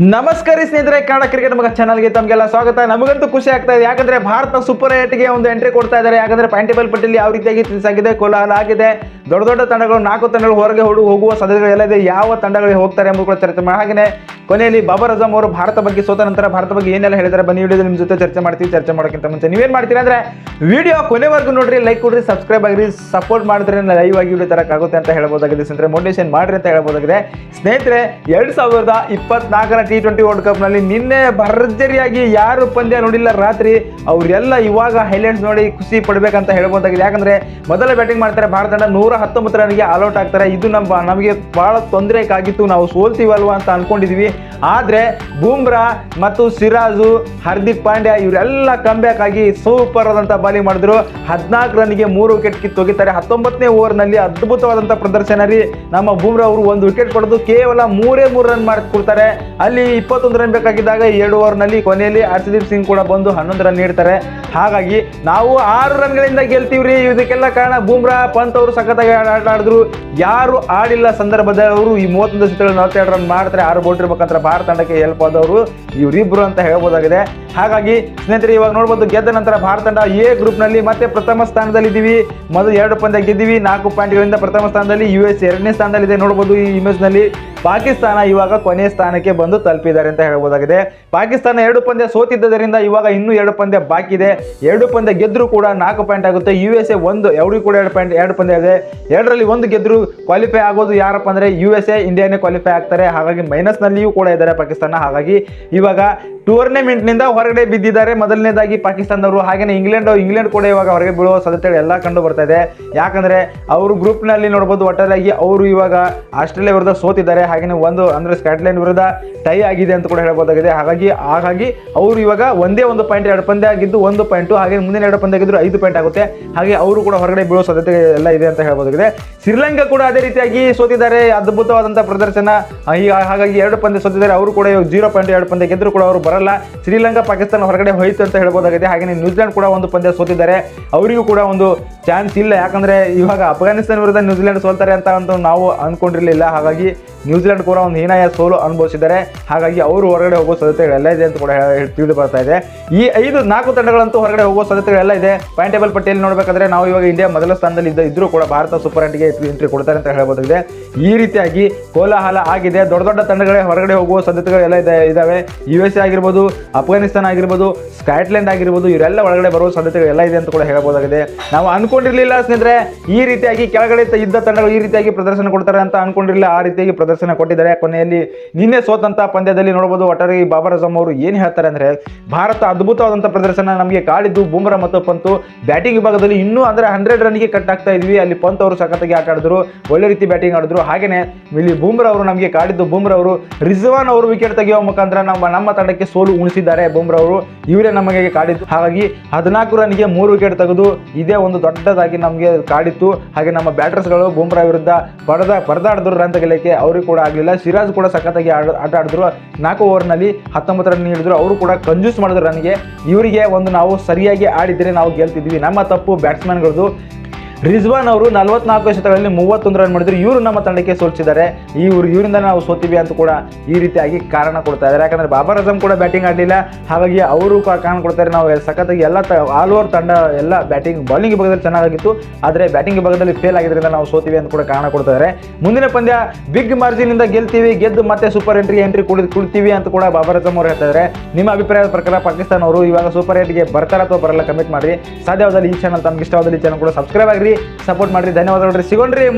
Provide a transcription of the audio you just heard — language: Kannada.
ನಮಸ್ಕಾರ ಸ್ನೇಹಿತರೆ, ಕನ್ನಡ ಕ್ರಿಕೆಟ್ ಮಗ ಚಾನಲ್ಗೆ ತಮಗೆಲ್ಲ ಸ್ವಾಗತ. ನಮಗಂತೂ ಖುಷಿ ಆಗ್ತಾ ಇದೆ. ಯಾಕಂದ್ರೆ ಭಾರತ ಸೂಪರ್ ಏಟ್ಗೆ ಒಂದು ಎಂಟ್ರಿ ಕೊಡ್ತಾ ಇದ್ದಾರೆ. ಯಾಕಂದ್ರೆ ಪಾಯಿಂಟೇಬಲ್ ಪಟ್ಟಿಯಲ್ಲಿ ಯಾವ ರೀತಿಯಾಗಿ ತಿಳಿಸಾಗಿದೆ? ಕೋಲಾಹಲ ಆಗಿದೆ. ದೊಡ್ಡ ದೊಡ್ಡ ತಂಡಗಳು, ನಾಲ್ಕು ತಂಡಗಳು ಹೊರಗೆ ಹುಡು ಹೋಗುವ ಸಾಧ್ಯತೆಗಳೆಲ್ಲ ಇದೆ. ಯಾವ ತಂಡಗಳಿಗೆ ಹೋಗ್ತಾರೆ ಎಂಬುದು ಕೂಡ ಚರ್ಚೆ ಮಾಡಿ. ಹಾಗೆಯೇ ಕೊನೆಯಲ್ಲಿ ಬಾಬರ್ ಅಜಮ್ ಅವರು ಭಾರತ ಬಗ್ಗೆ ಸೋತ ನಂತರ ಭಾರತ ಬಗ್ಗೆ ಏನೆಲ್ಲ ಹೇಳಿದ್ದಾರೆ ಬನ್ನಿ ವಿಡಿಯೋದಲ್ಲಿ ನಿಮ್ಮ ಜೊತೆ ಚರ್ಚೆ ಮಾಡ್ತೀವಿ. ಚರ್ಚೆ ಮಾಡೋಕ್ಕಿಂತ ಮುಂಚೆ ನೀವೇನು ಮಾಡ್ತೀರಾ ಅಂದ್ರೆ ವಿಡಿಯೋ ಕೊನೆವರೆಗೂ ನೋಡ್ರಿ ಲೈಕ್ ಕೊಡ್ರಿ ಸಬ್ಸ್ಕ್ರೈಬ್ ಆಗಿರಿ ಸಪೋರ್ಟ್ ಮಾಡಿದ್ರೆ ಲೈವ್ ಆಗಿ ವಿಡಿಯೋ ಅಂತ ಹೇಳ್ಬೋದಾಗಿದೆ. ಸ್ನೇಹಿತರೆ ಮೋಟಿವೇಶನ್ ಮಾಡ್ರಿ ಅಂತ ಹೇಳ್ಬೋದಾಗಿದೆ. ಸ್ನೇಹಿತರೆ, ಎರಡು ಸಾವಿರದ ಇಪ್ಪತ್ನಾಲ್ಕರ ಟಿ ಟ್ವೆಂಟಿ ವರ್ಲ್ಡ್ ಕಪ್ನಲ್ಲಿ ನಿನ್ನೆ ಭರ್ಜರಿಯಾಗಿ ಯಾರು ಪಂದ್ಯ ನೋಡಿಲ್ಲ ರಾತ್ರಿ, ಅವರೆಲ್ಲ ಇವಾಗ ಹೈಲೈಟ್ಸ್ ನೋಡಿ ಖುಷಿ ಪಡಬೇಕಂತ ಹೇಳ್ಬೋದಾಗಿದೆ. ಯಾಕಂದ್ರೆ ಮೊದಲ ಬ್ಯಾಟಿಂಗ್ ಮಾಡ್ತಾರೆ ಭಾರತ ತಂಡ ನೂರ ಹತ್ತೊಂಬತ್ತು ರನ್ಗೆ ಆಲ್ಔಟ್ ಆಗ್ತಾರೆ. ಇದು ನಮ್ಮ, ನಮಗೆ ಬಹಳ ತೊಂದರೆ ಆಗಿತ್ತು ನಾವು ಸೋಲ್ತೀವಲ್ವಾ ಅಂತ ಅನ್ಕೊಂಡಿದ್ವಿ. ಆದರೆ ಬೂಮ್ರಾ ಮತ್ತು ಸಿರಾಜು, ಹಾರ್ದಿಕ್ ಪಾಂಡ್ಯ ಇವರೆಲ್ಲ ಕಂಬ್ಯಾಕ್ ಆಗಿ ಸೂಪರ್ ಆದಂಥ ಬಾಲಿಂಗ್ ಮಾಡಿದ್ರು. ಹದಿನಾಲ್ಕು ರನ್ಗೆ ಮೂರು ವಿಕೆಟ್ ಕಿತ್ತು ಹೋಗಿದ್ದಾರೆ. ಹತ್ತೊಂಬತ್ತನೇ ಓವರ್ನಲ್ಲಿ ಅದ್ಭುತವಾದಂಥ ಪ್ರದರ್ಶನ ರೀ. ನಮ್ಮ ಬೂಮ್ರಾ ಅವರು ಒಂದು ವಿಕೆಟ್ ಪಡೆದು ಕೇವಲ ಮೂರೇ ಮೂರು ರನ್ ಮಾಡಿಕೊಡ್ತಾರೆ ಅಲ್ಲಿ ಇಪ್ಪತ್ತೊಂದು ರನ್ ಬೇಕಾಗಿದ್ದಾಗ ಎರಡು ಓವರ್ನಲ್ಲಿ ಕೊನೆಯಲ್ಲಿ ಹರ್ಷದೀಪ್ ಸಿಂಗ್ ಕೂಡ ಬಂದು ಹನ್ನೊಂದು ರನ್ ನೀಡ್ತಾರೆ. ಹಾಗಾಗಿ ನಾವು ಆರು ರನ್ಗಳಿಂದ ಗೆಲ್ತೀವ್ರಿ. ಇದಕ್ಕೆಲ್ಲ ಕಾರಣ ಬೂಮ್ರಾ, ಪಂತ್ ಅವರು ಸಖತ್ತಾಗಿ ಆಟ ಆಟ ಆಡಿದ್ರು? ಯಾರು ಆಡಿಲ್ಲ ಸಂದರ್ಭದಲ್ಲಿ ಅವರು ಈ ಮೂವತ್ತೊಂದು ಸತಿಗಳು ನಲವತ್ತೆರಡು ರನ್ ಮಾಡ್ತಾರೆ. ಆರು ಬೋಲ್ಟ್ ಮುಖಾಂತರ ಭಾರತ ತಂಡಕ್ಕೆ ಹೆಲ್ಪ್ ಆದವರು ಇವರಿಬ್ಬರು ಅಂತ ಹೇಳ್ಬೋದಾಗಿದೆ. ಹಾಗಾಗಿ ಸ್ನೇಹಿತರೆ, ಇವಾಗ ನೋಡ್ಬೋದು ಗೆದ್ದ ನಂತರ ಭಾರತ ತಂಡ ಎ ಗ್ರೂಪ್ನಲ್ಲಿ ಮತ್ತೆ ಪ್ರಥಮ ಸ್ಥಾನದಲ್ಲಿ ಇದ್ದೀವಿ ಮೊದಲು ಎರಡು ಪಂದ್ಯ ಗೆದ್ದೀವಿ. ನಾಲ್ಕು ಪಾಯಿಂಟ್ಗಳಿಂದ ಪ್ರಥಮ ಸ್ಥಾನದಲ್ಲಿ ಯು ಎಸ್ ಎರಡನೇ ಸ್ಥಾನದಲ್ಲಿದೆ. ನೋಡ್ಬೋದು ಈ ಇಮೇಜ್ನಲ್ಲಿ ಪಾಕಿಸ್ತಾನ ಇವಾಗ ಕೊನೆಯ ಸ್ಥಾನಕ್ಕೆ ಬಂದು ತಲುಪಿದ್ದಾರೆ ಅಂತ ಹೇಳಬಹುದಾಗಿದೆ. ಪಾಕಿಸ್ತಾನ ಎರಡು ಪಂದ್ಯ ಸೋತಿದ್ದರಿಂದ ಇವಾಗ ಇನ್ನೂ ಎರಡು ಪಂದ್ಯ ಬಾಕಿ ಇದೆ. ಎರಡು ಪಂದ್ಯ ಗೆದ್ದರೂ ಕೂಡ ನಾಲ್ಕು ಪಾಯಿಂಟ್ ಆಗುತ್ತೆ. ಯು ಎಸ್ ಎ ಒಂದು ಎವ್ರಿಗೂ ಕೂಡ ಎರಡು ಪಾಯಿಂಟ್ ಎರಡು ಪಂದ್ಯ ಇದೆ. ಎರಡರಲ್ಲಿ ಒಂದು ಗೆದ್ದರೂ ಕ್ವಾಲಿಫೈ ಆಗೋದು ಯಾರಪ್ಪ ಅಂದರೆ ಯು ಎಸ್ ಎ ಇಂಡಿಯಾನೇ ಕ್ವಾಲಿಫೈ ಆಗ್ತಾರೆ. ಹಾಗಾಗಿ ಮೈನಸ್ನಲ್ಲಿಯೂ ಕೂಡ ಇದ್ದಾರೆ ಪಾಕಿಸ್ತಾನ. ಹಾಗಾಗಿ ಇವಾಗ ಟೂರ್ನಮೆಂಟ್ನಿಂದ ಹೊರಗಡೆ ಬಿದ್ದಿದ್ದಾರೆ. ಮೊದಲನೇದಾಗಿ ಪಾಕಿಸ್ತಾನದವರು ಹಾಗೆಯೇ ಇಂಗ್ಲೆಂಡ್ ಇಂಗ್ಲೆಂಡ್ ಕೂಡ ಇವಾಗ ಹೊರಗೆ ಬೀಳುವ ಸಾಧ್ಯತೆಗಳು ಎಲ್ಲ ಕಂಡು ಬರ್ತಾ ಇದೆ. ಯಾಕಂದ್ರೆ ಅವರು ಗ್ರೂಪ್ನಲ್ಲಿ ನೋಡಬಹುದು ಒಟ್ಟಾರೆಯಾಗಿ ಅವರು ಇವಾಗ ಆಸ್ಟ್ರೇಲಿಯಾ ವಿರುದ್ಧ ಸೋತಿದ್ದಾರೆ. ಹಾಗೆಯೇ ಒಂದು ಅಂದ್ರೆ ಸ್ಕಾಟ್ಲೆಂಡ್ ವಿರುದ್ಧ ಟೈ ಆಗಿದೆ ಅಂತ ಕೂಡ ಹೇಳ್ಬೋದಾಗಿದೆ. ಹಾಗಾಗಿ ಹಾಗಾಗಿ ಅವರು ಇವಾಗ ಒಂದೇ ಒಂದು ಪಾಯಿಂಟ್ ಎರಡು ಪಂದ್ಯ ಆಗಿದ್ದು ಒಂದು ಪಾಯಿಂಟು ಹಾಗೆ ಮುಂದಿನ ಎರಡು ಪಂದ್ಯ ಆಗಿದ್ರು ಐದು ಪಾಯಿಂಟ್ ಆಗುತ್ತೆ. ಹಾಗೆ ಅವರು ಕೂಡ ಹೊರಗಡೆ ಬೀಳುವ ಸಾಧ್ಯತೆ ಎಲ್ಲ ಇದೆ ಅಂತ ಹೇಳಬಹುದಾಗಿದೆ ಶ್ರೀಲಂಕಾ ಕೂಡ ಅದೇ ರೀತಿಯಾಗಿ ಸೋತಿದ್ದಾರೆ. ಅದ್ಭುತವಾದಂತಹ ಪ್ರದರ್ಶನ. ಹೀಗ- ಹಾಗಾಗಿ ಎರಡು ಪಂದ್ಯ ಸೋತಿದ್ದಾರೆ. ಅವರು ಕೂಡ ಇವಾಗ ಜೀರೋ ಪಾಯಿಂಟ್ ಎರಡು ಪಂದ್ಯ ಗೆದ್ರು ಕೂಡ ಅವರು ಬರಲ್ಲ. ಶ್ರೀಲಂಕಾ, ಪಾಕಿಸ್ತಾನ ಹೊರಗಡೆ ಹೋಯಿತು ಅಂತ ಹೇಳ್ಬೋದಾಗಿದೆ. ಹಾಗೆ ನ್ಯೂಜಿಲೆಂಡ್ ಕೂಡ ಒಂದು ಪಂದ್ಯ ಸೋತಿದ್ದಾರೆ. ಅವರಿಗೂ ಕೂಡ ಒಂದು ಚಾನ್ಸ್ ಇಲ್ಲ. ಯಾಕಂದ್ರೆ ಇವಾಗ ಅಫ್ಘಾನಿಸ್ತಾನ ವಿರುದ್ಧ ನ್ಯೂಜಿಲೆಂಡ್ ಸೋಲ್ತಾರೆ ಅಂತ ಅಂತ ನಾವು ಅಂದ್ಕೊಂಡಿರಲಿಲ್ಲ ಹಾಗಾಗಿ ನ್ಯೂಜಿಲೆಂಡ್ ಕೂಡ ಒಂದು ಹೀನಾಯ ಸೋಲು ಅನುಭವಿಸಿದ್ದಾರೆ. ಹಾಗಾಗಿ ಅವರು ಹೊರಗಡೆ ಹೋಗುವ ಸಾಧ್ಯತೆಗಳೆಲ್ಲ ಇದೆ ಅಂತ ಕೂಡ ತಿಳಿದು ಬರ್ತಾ ಇದೆ. ಈ ಐದು ನಾಲ್ಕು ತಂಡಗಳಂತೂ ಹೊರಗಡೆ ಹೋಗುವ ಸಾಧ್ಯತೆಗಳೆಲ್ಲ ಇದೆ. ಪಾಯಿಂಟ್ ಟೇಬಲ್ ಪಟ್ಟಿಯಲ್ಲಿ ನೋಡಬೇಕಾದ್ರೆ ನಾವು ಇವಾಗ ಇಂಡಿಯಾ ಮೊದಲ ಸ್ಥಾನದಲ್ಲಿ ಇದ್ದ ಇದ್ರೂ ಕೂಡ ಭಾರತ ಸೂಪರ್ ಎಂಟ್ಗೆ ಎಂಟ್ರಿ ಕೊಡ್ತಾರೆ ಅಂತ ಹೇಳ್ಬೋದಾಗಿದೆ. ಈ ರೀತಿಯಾಗಿ ಕೋಲಾಹಲ ಆಗಿದೆ. ದೊಡ್ಡ ದೊಡ್ಡ ತಂಡಗಳೇ ಹೊರಗಡೆ ಹೋಗುವ ಸಾಧ್ಯತೆಗಳೆಲ್ಲ ಇದೆ ಇದಾವೆ. ಯು ಎಸ್ ಎ ಆಗಿರ್ಬೋದು ಅಫ್ಘಾನಿಸ್ತಾನ ಆಗಿರ್ಬೋದು ಸ್ಕಾಟ್ಲೆಂಡ್ ಆಗಿರ್ಬೋದು, ಇವರೆಲ್ಲ ಒಳಗಡೆ ಬರುವ ಸಾಧ್ಯತೆಗಳೆಲ್ಲ ಇದೆ ಅಂತ ಕೂಡ ಹೇಳ್ಬೋದಾಗಿದೆ. ನಾವು ಅನ್ಕೊಂಡಿರ್ಲಿಲ್ಲ ಸ್ನೇಹಿತರೆ, ಈ ರೀತಿಯಾಗಿ ಕೆಳಗಡೆ ಇದ್ದ ತಂಡಗಳು ಈ ರೀತಿಯಾಗಿ ಪ್ರದರ್ಶನ ಕೊಡ್ತಾರೆ ಅಂತ ಅನ್ಕೊಂಡಿರಲಿಲ್ಲ. ಆ ರೀತಿಯಾಗಿ ಪ್ರದರ್ಶನ ಕೊಟ್ಟಿದ್ದಾರೆ. ಕೊನೆಯಲ್ಲಿ ನಿನ್ನೆ ಸೋತಂತ ಪಂದ್ಯದಲ್ಲಿ ನೋಡಬಹುದು ಒಟ್ಟಾರೆ ಬಾಬರ್ ಅಜಮ್ ಅವರು ಏನು ಹೇಳ್ತಾರೆ ಅಂದ್ರೆ, ಭಾರತ ಅದ್ಭುತವಾದಂಥ ಪ್ರದರ್ಶನ ನಮಗೆ ಕಾಡಿದ್ದು ಬೂಮ್ರಾ ಮತ್ತು ಪಂತು. ಬ್ಯಾಟಿಂಗ್ ವಿಭಾಗದಲ್ಲಿ ಇನ್ನೂ ಅಂದ್ರೆ ಹಂಡ್ರೆಡ್ ರನ್ಗೆ ಕಟ್ ಆಗ್ತಾ ಇದ್ವಿ. ಅಲ್ಲಿ ಪಂತ್ ಅವರು ಸಖತ್ತಾಗಿ ಆಟ ಆಡಿದ್ರು. ಒಳ್ಳೆ ರೀತಿ ಬ್ಯಾಟಿಂಗ್ ಆಡಿದ್ರು. ಹಾಗೇನೆ ಇಲ್ಲಿ ಬೂಮ್ರಾ ಅವರು ನಮಗೆ ಕಾಡಿದ್ದು ಬೂಮ್ರಾ ಅವರು. ರಿಜ್ವಾನ್ ಅವರು ವಿಕೆಟ್ ತೆಗೆಯುವ ಮುಖಾಂತರ ನಮ್ಮ ನಮ್ಮ ತಂಡಕ್ಕೆ ಸೋಲು ಉಣಿಸಿದ್ದಾರೆ ಬೂಮ್ರಾ ಅವರು. ಇವರೇ ನಮಗೆ ಕಾಡಿದ್ದು ಹಾಗಾಗಿ ಹದಿನಾಲ್ಕು ರನ್ಗೆ ಮೂರು ವಿಕೆಟ್ ತೆಗೆದು ಇದೇ ಒಂದು ದೊಡ್ಡದಾಗಿ ನಮಗೆ ಕಾಡಿತ್ತು ಹಾಗೆ ನಮ್ಮ ಬ್ಯಾಟರ್ಸ್ಗಳು ಬುಮ್ರಾ ವಿರುದ್ಧ ಪಡೆದ ಪರದಾಡಿದ್ರು ರನ್ ತೆಗಿಲಿಕ್ಕೆ ಅವ್ರಿಗೆ ಕೂಡ ಆಗಲಿಲ್ಲ. ಸಿರಾಜ್ ಕೂಡ ಸಖತ್ತಾಗಿ ಆಟ ಆಡಿದ್ರು. ನಾಲ್ಕು ಓವರ್ನಲ್ಲಿ ಹತ್ತೊಂಬತ್ತು ರನ್ ನೀಡಿದ್ರು. ಅವರು ಕೂಡ ಕಂಜೂಸ್ ಮಾಡಿದ್ರು ರನ್ಗೆ ಇವರಿಗೆ ಒಂದು ನಾವು ಸರಿಯಾಗಿ ಆಡಿದರೆ ನಾವು ಗೆಲ್ತಿದ್ವಿ. ನಮ್ಮ ತಪ್ಪು ಬ್ಯಾಟ್ಸ್ಮನ್ಗಳದ್ದು ರಿಜ್ವಾನ್ ಅವರು ನಲವತ್ನಾಲ್ಕು ಎಸೆತಗಳಲ್ಲಿ ಮೂವತ್ತೊಂದು ರನ್ ಮಾಡಿದ್ರು. ಇವರು ನಮ್ಮ ತಂಡಕ್ಕೆ ಸೋಲಿಸಿದ್ದಾರೆ. ಇವರು ಇವರಿಂದ ನಾವು ಸೋತೀವಿ ಅಂತ ಕೂಡ ಈ ರೀತಿಯಾಗಿ ಕಾರಣ ಕೊಡ್ತಾ ಇದ್ದಾರೆ. ಯಾಕಂದ್ರೆ ಬಾಬರ್ ಅಜಮ್ ಕೂಡ ಬ್ಯಾಟಿಂಗ್ ಆಡಲಿಲ್ಲ. ಹಾಗಾಗಿ ಅವರು ಕಾರಣ ಕೊಡ್ತಾರೆ. ನಾವು ಸಖತ್ತಾಗಿ ಎಲ್ಲ ಆಲ್ ಓವರ್ ತಂಡ ಎಲ್ಲ ಬ್ಯಾಟಿಂಗ್ ಬೌಲಿಂಗ್ ಭಾಗದಲ್ಲಿ ಚೆನ್ನಾಗಿತ್ತು ಆದರೆ ಬ್ಯಾಟಿಂಗ್ ಭಾಗದಲ್ಲಿ ಫೇಲ್ ಆಗಿದ್ದರಿಂದ ನಾವು ಸೋತೀವಿ ಅಂತ ಕೂಡ ಕಾರಣ ಕೊಡ್ತಾರೆ ಮುಂದಿನ ಪಂದ್ಯ ಬಿಗ್ ಮಾರ್ಜಿನ್ ಇಂದ ಗೆಲ್ತೀವಿ. ಗೆದ್ದು ಮತ್ತೆ ಸೂಪರ್ ಎಂಟ್ರಿ ಎಂಟ್ರಿ ಕುಳಿತೀವಿ ಅಂತ ಕೂಡ ಬಾಬರ್ ಅಜಮ್ ಅವರು ಹೇಳ್ತಾ ಇದ್ದಾರೆ. ನಿಮ್ಮ ಅಭಿಪ್ರಾಯದ ಪ್ರಕಾರ ಪಾಕಿಸ್ತಾನ ಅವರು ಇವಾಗ ಸೂಪರ್ ಏಟ್ಗೆ ಬರ್ತಾರ ಅಥವಾ ಬರಲ್ಲ? ಕಮೆಂಟ್ ಮಾಡಿ. ಸಾಧ್ಯವಾದಲ್ಲಿ ಈ ಚಾನಲ್ ತಮ್ಗೆ ಇಷ್ಟವಾದಲ್ಲಿ ಚಾನಲ್ ಕೂಡ ಸಬ್ಸ್ಕ್ರೈಬ್ ಆಗಿರಿ. ಸಪೋರ್ಟ್ ಮಾಡ್ರಿ. ಧನ್ಯವಾದಗಳು ಸಿಗೋಣ್ರಿ.